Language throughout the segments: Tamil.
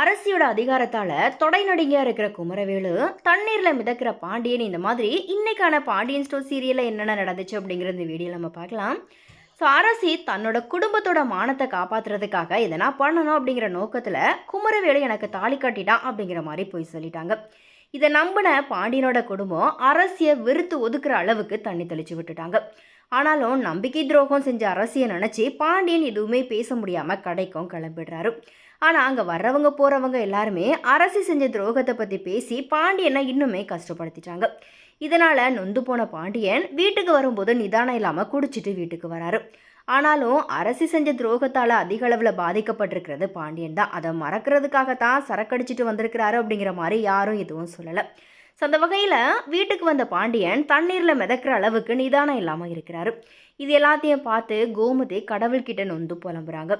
அரசியோட அதிகாரத்தால தொடை நடிகையா இருக்கிற குமரவேலு தண்ணீர்ல மிதக்கிற பாண்டியன் இந்த மாதிரி இன்னைக்கான பாண்டியன் ஸ்டோர் சீரியல்ல என்னென்ன நடந்துச்சு அப்படிங்கிற இந்த வீடியோ நம்ம பார்க்கலாம். ஸோ அரசி தன்னோட குடும்பத்தோட மானத்தை காப்பாத்துறதுக்காக எதனா பண்ணணும் அப்படிங்கிற நோக்கத்துல குமரவேலு எனக்கு தாலி கட்டிட்டான் அப்படிங்கிற மாதிரி போய் சொல்லிட்டாங்க. இதை நம்பின பாண்டியனோட குடும்பம் அரசியை வெறுத்து ஒதுக்குற அளவுக்கு தண்ணி தெளிச்சு விட்டுட்டாங்க. ஆனாலும் நம்பிக்கை துரோகம் செஞ்ச அரசியை நினச்சி பாண்டியன் எதுவுமே பேச முடியாமல் கடைக்கும் கிளம்பிடுறாரு. ஆனால் அங்கே வர்றவங்க போகிறவங்க எல்லாருமே அரசி செஞ்ச துரோகத்தை பற்றி பேசி பாண்டியனை இன்னுமே கஷ்டப்படுத்திட்டாங்க. இதனால் நொந்து போன பாண்டியன் வீட்டுக்கு வரும்போது நிதானம் இல்லாமல் குடிச்சிட்டு வீட்டுக்கு வராரு. ஆனாலும் அரசி செஞ்ச துரோகத்தால் அதிக அளவில் பாதிக்கப்பட்டிருக்கிறது பாண்டியன் தான். அதை மறக்கிறதுக்காக தான் சரக்கடிச்சிட்டு வந்திருக்கிறாரு அப்படிங்கிற மாதிரி யாரும் எதுவும் சொல்லலை. ஸோ அந்த வகையில் வீட்டுக்கு வந்த பாண்டியன் தண்ணீரில் மிதக்கிற அளவுக்கு நிதானம் இல்லாமல் இருக்கிறாரு. இது எல்லாத்தையும் பார்த்து கோமதி கடவுள்கிட்ட நொந்து புலம்புறாங்க.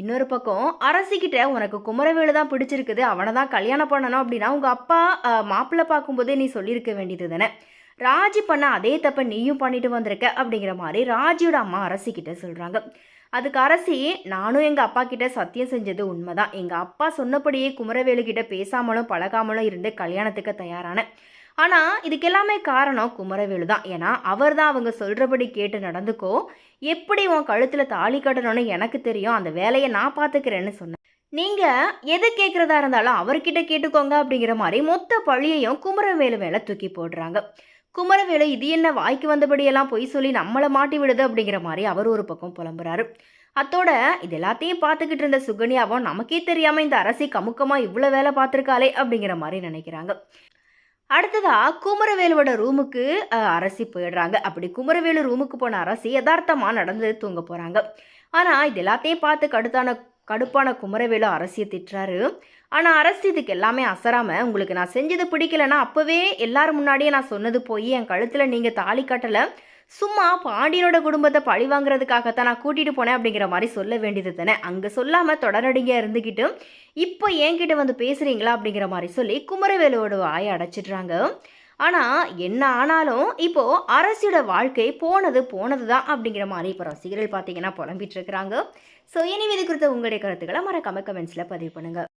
இன்னொரு பக்கம் அரசிக்கிட்ட உனக்கு குமரவேலு தான் பிடிச்சிருக்குது. அவனை தான் கல்யாணம் பண்ணணும் அப்படின்னா உங்கள் அப்பா மாப்பிள்ளை பார்க்கும்போதே நீ சொல்லியிருக்க வேண்டியது தானே. ராஜி பண்ண அதே தப்பை நீயும் பண்ணிட்டு வந்திருக்க. அப்படிங்கிற மாதிரி ராஜியோட அம்மா அரசிக்கிட்ட சொல்கிறாங்க அதுக்கு அரசி நானும் எங்கள் அப்பா கிட்ட சத்தியம் செஞ்சது உண்மைதான். எங்கள் அப்பா சொன்னபடியே குமரவேலு கிட்ட பேசாமலும் பழகாமலும் இருந்து கல்யாணத்துக்கு தயாரானேன் ஆனால் இதுக்கு எல்லாமே காரணம் குமரவேலு தான். ஏன்னா அவர் தான் அவங்க சொல்கிறபடி கேட்டு நடந்துக்கோ எப்படி உன் கழுத்தில் தாலி கட்டணும்னு எனக்கு தெரியும் அந்த வேலையை நான் பார்த்துக்கிறேன்னு சொன்னேன் நீங்கள் எது கேட்குறதா இருந்தாலும் அவர்கிட்ட கேட்டுக்கோங்க அப்படிங்கிற மாதிரி மொத்த பழியையும் குமரவேலு மேலே தூக்கி போடுறாங்க. குமரவேலு இது என்ன வாய்க்கு வந்தபடியெல்லாம் பொய் சொல்லி நம்மளை மாட்டி விடுது? அப்படிங்கிற மாதிரி அவர் ஒரு பக்கம் புலம்புறாரு. அத்தோட இது எல்லாத்தையும் பார்த்துக்கிட்டு இருந்த சுகன்யாவும் நமக்கே தெரியாமல் இந்த அரசி கமுக்கமாக இவ்வளோ வேலை பார்த்துருக்காளே அப்படிங்கிற மாதிரி நினைக்கிறாங்க. அடுத்ததா குமரவேலுவோட ரூமுக்கு அரசி போயிடுறாங்க. அப்படி குமரவேலு ரூமுக்கு போன அரசி யதார்த்தமாக நடந்து தூங்க போகிறாங்க ஆனால் இது எல்லாத்தையும் பார்த்து கடுத்தான கடுப்பான குமரவேலு அரசியை திட்டுறாரு. ஆனால் அரசு இதுக்கு எல்லாமே அசராமல் உங்களுக்கு நான் செஞ்சது பிடிக்கலன்னா அப்போவே எல்லாரும் முன்னாடியே நான் சொன்னது போய் என் கழுத்தில் நீங்கள் தாலி கட்டலை சும்மா பாண்டியனோட குடும்பத்தை பழி வாங்குறதுக்காகத்தான் நான் கூட்டிகிட்டு போனேன் அப்படிங்கிற மாதிரி சொல்ல வேண்டியது தானே. அங்கே சொல்லாமல் தொடரடியாக இருந்துக்கிட்டு இப்போ என்கிட்ட வந்து பேசுகிறீங்களா அப்படிங்கிற மாதிரி சொல்லி குமரவேலுவோட வாயை அடைச்சிடுறாங்க. ஆனால் என்ன ஆனாலும் இப்போது அரசியோட வாழ்க்கை போனது போனது தான் அப்படிங்கிற மாதிரி இப்போ ரசிகர்கள் பார்த்தீங்கன்னா புலம்பிட்டு இருக்கிறாங்க. ஸோ இனி குறித்த உங்களுடைய கருத்துக்களை மறக்காம கமெண்ட்ஸில் பதிவு பண்ணுங்கள்